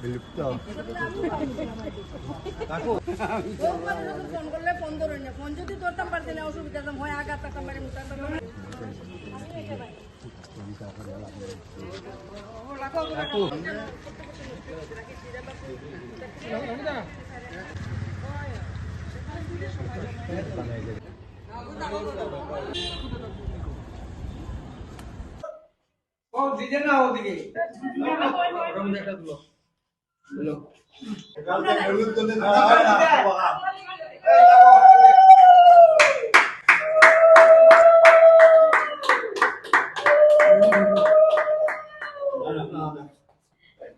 বিলুপ্ত ফোন যদি ধরতাম পারছি না অসুবিধা হয় আঘাত থাকতাম ও দিতে না ওদিকে। রং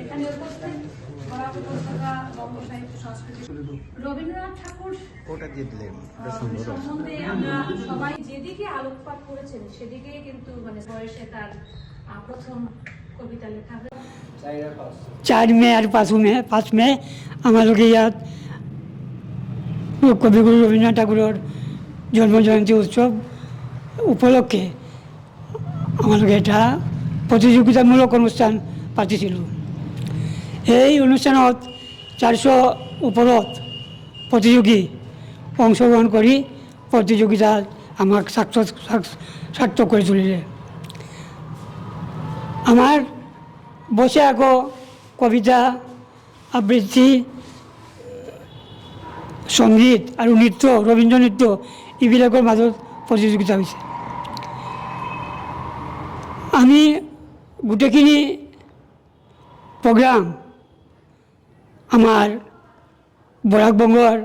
এখানে উপস্থিত বরাবর উপজেলা বঙ্গ সাহিত্য সংস্কৃতি রবীন্দ্রনাথ ঠাকুর ওটা দিয়ে সম্বন্ধে আমরা সবাই যেদিকে আলোকপাত করেছেন সেদিকে কিন্তু মানে বয়সে তার প্রথম কবিতা লেখা চার মে আর পাঁচ মে পাঁচ মে আমালোকে ইয়াত কবিগুরু রবীন্দ্রনাথ ঠাকুরের জন্মজয়ন্তী উৎসব উপলক্ষে আমালোকে এটা প্রতিযোগিতামূলক অনুষ্ঠান পাতিছিল এই অনুষ্ঠানত চারশো ওপৰত প্ৰতিযোগী অংশগ্ৰহণ কৰি প্ৰতিযোগিতাত আমাক সাৰ্থক সাৰ্থক কৰি তুলিলে। আমাৰ বসে আকৌ কবিতা আবৃত্তি সংগীত আৰু নৃত্য, ৰবীন্দ্ৰ নৃত্য, এইবিলাকৰ মাজত প্ৰতিযোগিতা হৈছে। আমি গোটেইখিনি প্ৰগ্ৰাম আমাৰ বৰাক বংগৰ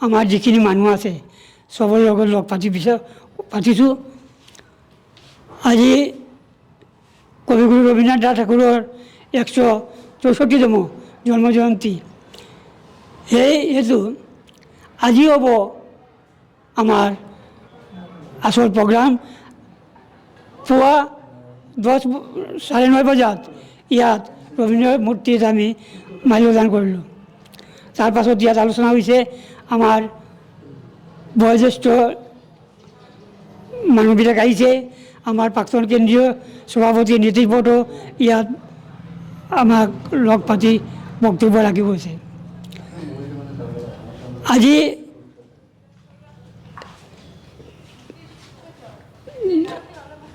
আমাৰ যিখিনি মানুহ আছে, চবৰ লগত লগ পাতি পিছত পাতিছোঁ। আজি কবিগুৰু ৰবীন্দ্ৰনাথ নাথ ঠাকুৰৰ একশ চৌষট্টিতম জন্মজয়ন্তী। সেই হেতু আজি হ'ব আমাৰ আচল প্ৰগ্ৰাম পুৱা দহ চাৰে ন বজাত। ইয়াত ৰবীন্দ্ৰ মূৰ্তিত আমি মাল্যদান কৰিলোঁ তাৰপাছত ইয়াত আলোচনা হৈছে আমাৰ বয়োজ্যেষ্ঠ মানুহবিলাক আহিছে, আমাৰ প্ৰাক্তন কেন্দ্ৰীয় সভাপতি নীতিশ বৰ্তো ইয়াত আমাক লগ পাতি বক্তব্য ৰাখিব হৈছে আজি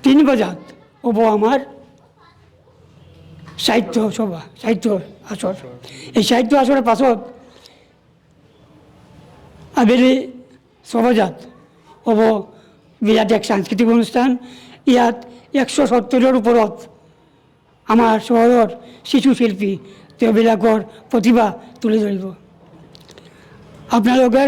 তিনি বজাত হ'ব আমাৰ সাহিত্য সভা, সাহিত্য আসর এই সাহিত্য আসরের পাছত আবেলি ছবজাত হ'ব বিৰাট এক সাংস্কৃতিক অনুষ্ঠান। ইয়াত একশ সত্তৰৰ ওপৰত আমাৰ চহৰৰ শিশু শিল্পী তেওঁবিলাকৰ প্ৰতিভা তুলি ধৰিব। আপোনালোকে